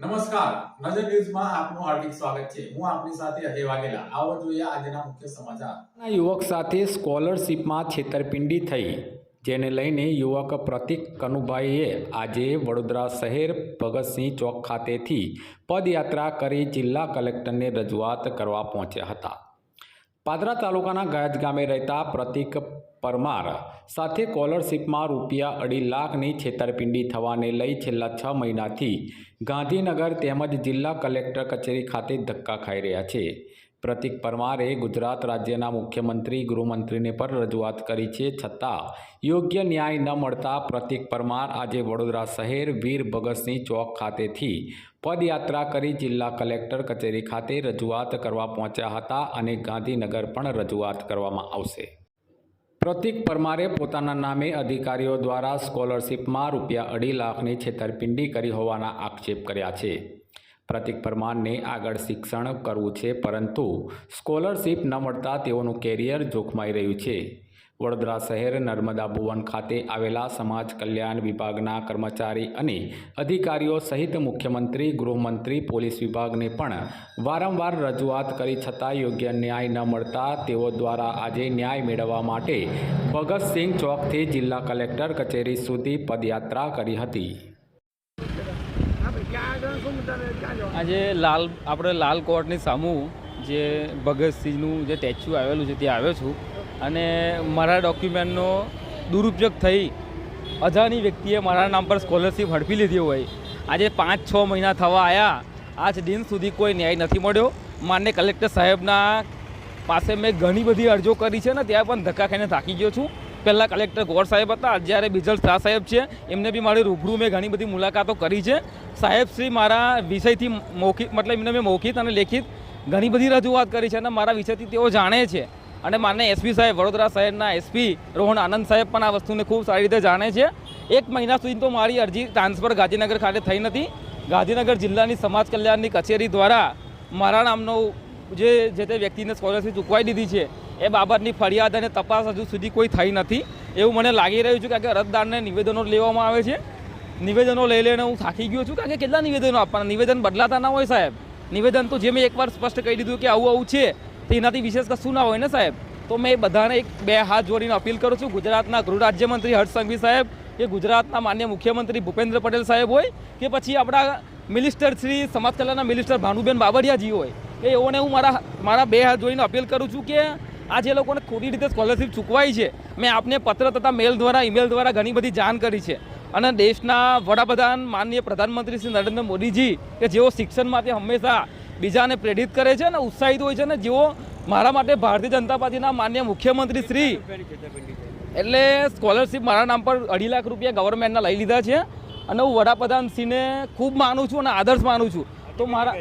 નમસ્કાર. નજર ન્યૂઝમાં આપનું હાર્દિક સ્વાગત છે. હું આપની સાથે અજય વાઘેલા. આવો જોઈએ આજના મુખ્ય સમાચાર. યુવક સાથે સ્કોલરશીપમાં છેતરપિંડી થઈ. જેને લઈને યુવક પ્રતિક કનુભાઈએ આજે વડોદરા શહેર ભગતસિંહ ચોક ખાતેથી પદયાત્રા કરી જિલ્લા કલેક્ટરને રજૂઆત કરવા પહોંચ્યા હતા. પાદરા તાલુકાના ગયાજ ગામે રહેતા પ્રતિક પરમાર સાથે સ્કોલરશીપમાં રૂપિયા અઢી લાખની છેતરપિંડી થવાને લઈ છેલ્લા છ મહિનાથી ગાંધીનગર તેમજ જિલ્લા કલેક્ટર કચેરી ખાતે ધક્કા ખાઈ રહ્યા છે. પ્રતિક પરમારે ગુજરાત રાજ્યના મુખ્યમંત્રી, ગૃહમંત્રીને પણ રજૂઆત કરી છે. છતાં યોગ્ય ન્યાય ન મળતા પ્રતિક પરમાર આજે વડોદરા શહેર વીર ભગતસિંહ ચોક ખાતેથી પદયાત્રા કરી જિલ્લા કલેક્ટર કચેરી ખાતે રજૂઆત કરવા પહોંચ્યા હતા અને ગાંધીનગર પણ રજૂઆત કરવામાં આવશે. પ્રતિક પરમારે પોતાના નામે અધિકારીઓ દ્વારા સ્કોલરશીપમાં રૂપિયા અઢી લાખની છેતરપિંડી કરી હોવાના આક્ષેપ કર્યા છે. પ્રતિક પરમારને આગળ શિક્ષણ કરવું છે, પરંતુ સ્કોલરશીપ ન મળતા તેઓનું કેરિયર જોખમાઈ રહ્યું છે. વડોદરા શહેર નર્મદા ભુવન ખાતે આવેલા સમાજ કલ્યાણ વિભાગના કર્મચારી અને અધિકારીઓ સહિત મુખ્યમંત્રી, ગૃહમંત્રી, પોલીસ વિભાગને પણ વારંવાર રજૂઆત કરી છતાં યોગ્ય ન્યાય ન મળતા તેઓ દ્વારા આજે ન્યાય મેળવવા માટે ભગતસિંહ ચોકથી જિલ્લા કલેક્ટર કચેરી સુધી પદયાત્રા કરી હતી. આજે લાલ, આપણે લાલ કોર્ટની સામું જે ભગતસિંહનું જે સ્ટેચ્યુ આવેલું છે ત્યાં આવ્યો છું. અને મારા ડોક્યુમેન્ટનો દુરુપયોગ થઈ અજાણી વ્યક્તિએ મારા નામ પર સ્કોલરશીપ હડપી લીધી હોય. આજે પાંચ, છ મહિના થવા આવ્યા આજ દિન સુધી કોઈ ન્યાય નથી મળ્યો. માન્ય કલેક્ટર સાહેબના પાસે મેં ઘણી બધી અરજો કરી છે ને, ત્યાં પણ ધક્કા ખાઈને થાકી ગયો છું. પહેલાં કલેક્ટર ગોર સાહેબ હતા જ્યારે બિજલ શાહ સાહેબ છે. એમને બી મારી રૂબરૂ મેં ઘણી બધી મુલાકાતો કરી છે. સાહેબ શ્રી મારા વિષયથી મૌખિક મતલબ એમને મેં મૌખિક અને લેખિત ઘણી બધી રજૂઆત કરી છે અને મારા વિષયથી તેઓ જાણે છે. અને માન્ય એસપી સાહેબ, વડોદરા શહેરના એસપી રોહન આનંદ સાહેબ પણ આ વસ્તુને ખૂબ સારી રીતે જાણે છે. એક મહિના સુધી તો મારી અરજી ટ્રાન્સફર ગાંધીનગર ખાતે થઈ નથી. ગાંધીનગર જિલ્લાની સમાજ કલ્યાણની કચેરી દ્વારા મારા નામનો જે જે તે વ્યક્તિને સ્કોલરશીપ ચૂકવાઈ દીધી છે એ બાબતની ફરિયાદ અને તપાસ હજુ સુધી કોઈ થઈ નથી. એવું મને લાગી રહ્યું છે કારણ કે અરજદારને નિવેદનો લેવામાં આવે છે. નિવેદનો લઈ લઈને હું થાકી ગયો છું. કારણ કે કેટલા નિવેદનો આપવાના? નિવેદન બદલાતા ના હોય સાહેબ. નિવેદન તો જે મેં એકવાર સ્પષ્ટ કહી દીધું કે આવું આવું છે, તો એનાથી વિશેષ કશું ના હોય ને સાહેબ? તો મેં બધાને એક બે હાથ જોડીને અપીલ કરું છું. ગુજરાતના ગૃહ રાજ્યમંત્રી હર્ષ સાહેબ, કે ગુજરાતના માન્ય મુખ્યમંત્રી ભૂપેન્દ્ર પટેલ સાહેબ હોય, કે પછી આપણા મિનિસ્ટર શ્રી સમાજ કલ્યાણના મિનિસ્ટર ભાનુબેન બાબરિયાજી હોય, કે એઓને હું મારા મારા બે હાથ જોડીને અપીલ કરું છું કે આ જે લોકોને ખોટી રીતે સ્કોલરશીપ ચૂકવાઈ છે. મેં આપને પત્ર તથા મેલ દ્વારા ઈમેલ દ્વારા ઘણી બધી જાણ કરી છે. અને દેશના વડાપ્રધાન માનનીય પ્રધાનમંત્રી શ્રી નરેન્દ્ર મોદીજી, કે જેઓ શિક્ષણ માટે હંમેશા બીજાને પ્રેરિત કરે છે અને ઉત્સાહિત હોય છે અને જેઓ મારા માટે ભારતીય જનતા પાર્ટીના માન્ય મુખ્યમંત્રી શ્રી એટલે સ્કોલરશીપ મારા નામ પર અઢી લાખ રૂપિયા ગવર્મેન્ટના લઈ લીધા છે. અને હું વડાપ્રધાનશ્રીને ખૂબ માનું છું અને આદર્શ માનું છું. તો મારા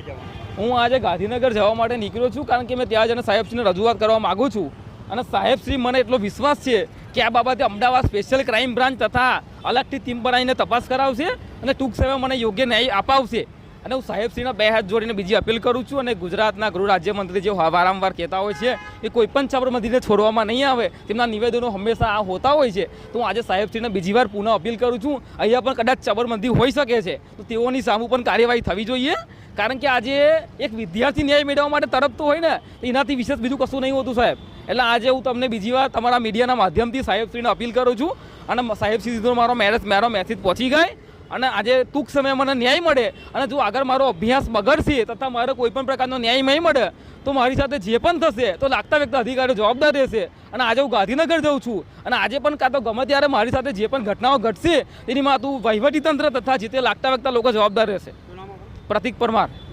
હું આજે ગાંધીનગર જવા માટે નીકળ્યો છું કારણ કે મેં ત્યાં જઈને સાહેબશ્રીને રજૂઆત કરવા માગું છું. અને સાહેબશ્રી મને એટલો વિશ્વાસ છે કે આ બાબતે અમદાવાદ સ્પેશિયલ ક્રાઇમ બ્રાન્ચ તથા અલગથી ટીમ બનાવીને તપાસ કરાવશે અને ટૂંક સમયમાં મને યોગ્ય ન્યાય અપાવશે. અને હું સાહેબશ્રીના બે હાથ જોડીને બીજી અપીલ કરું છું અને ગુજરાતના ગૃહ રાજ્યમંત્રી જે વારંવાર કહેતા હોય છે એ કોઈ પણ સાબરમતીને છોડવામાં નહીં આવે, તેમના નિવેદનો હંમેશા આ હોતા હોય છે. તો હું આજે સાહેબશ્રીને બીજી વાર પુનઃ અપીલ કરું છું. અહીંયા પણ કદાચ સાબરમતી હોઈ શકે છે. તો તેઓની સામુ પણ કાર્યવાહી થવી જોઈએ. કારણ કે આજે એક વિદ્યાર્થી ન્યાય મેળવવા માટે તરફતો હોય ને એનાથી વિશેષ બીજું કશું નહીં હોતું સાહેબ. એટલે આજે હું તમને બીજી વાર તમારા મીડિયાના માધ્યમથી સાહેબશ્રીને અપીલ કરું છું અને સાહેબશ્રી મારો મેરેજ મારો મેસેજ પહોંચી ગઈ અને આજે ટૂંક સમયે મને ન્યાય મળે. અને જો આગળ મારો અભ્યાસ બગડશે તથા મારે કોઈ પણ પ્રકારનો ન્યાય નહીં મળે, તો મારી સાથે જે પણ થશે, તો લાગતા વ્યક્ત અધિકારીઓ જવાબદાર રહેશે. અને આજે હું ગાંધીનગર જાઉં છું. અને આજે પણ કાં તો ગમે ત્યારે મારી સાથે જે પણ ઘટનાઓ ઘટશે, તેની માતું વહીવટી તંત્ર તથા જે તે લાગતા વ્યક્ત લોકો જવાબદાર રહેશે. પ્રતિક પરમાર.